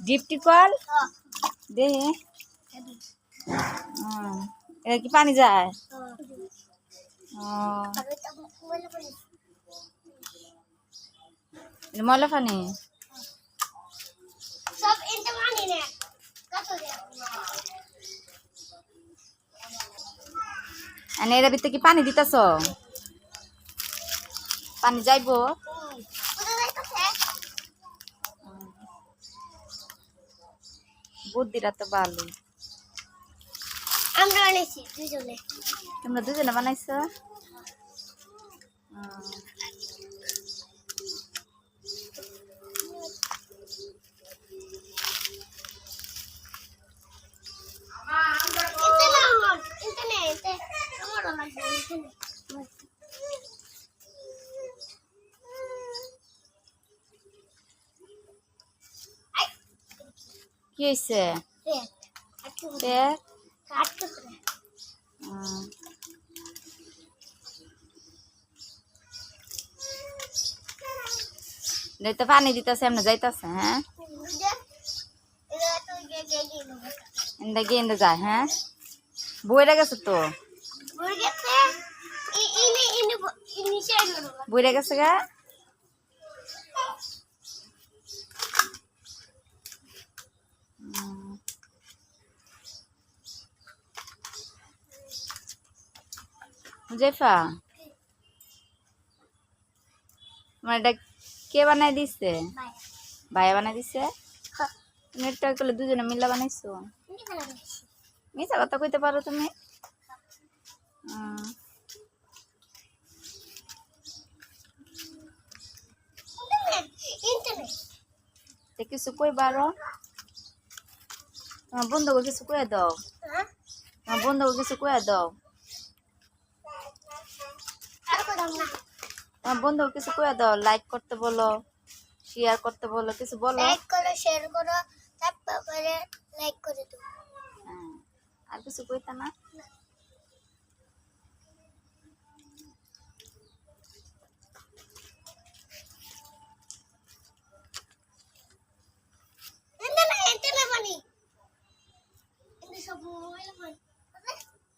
Deputy call দেখি এটা কি পানি যায়? ময়লা পানি দে? এর ভিতরে কি পানি দিতেছ? পানি যাইবো? বুদ্ধিটা তো ভালো আমরা দুজনে। তোমরা দুজনে বানাইছো? কি হয়েছে তো? পানি দিতেছে এমনি যাইতেছে হ্যাঁ? দে এটা তো গে গে গে লোক এন্দা গিয়ে এন্দা যায় হ্যাঁ বইরা গেছে তো বইরা গেছে গা? জেফা? তোমার এটা কে বানাই দিছে? ভাইয়া বানাই দিছে? তুমি একটা করলে দুজনে মিল্লা বানাইছো? মিছা কথা কইতে পারো তুমি? কিছু কই বারো তোমার বন্ধুকে কিছু কয়ে দাও। হ্যাঁ? তোমার বন্ধুকে কিছু কয়ে দাও। তোমার কিছু কয়ে দাও লাইক করতে বলো শেয়ার করতে বলো কিছু বলো। লাইক করো শেয়ার করো তারপরে লাইক করে দাও হ্যাঁ। আর কিছু কইতা না না এতে না পানি এতে সব মোবাইল পানি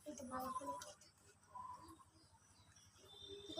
এতে ভালো করে বলতে রে বাবা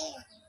going.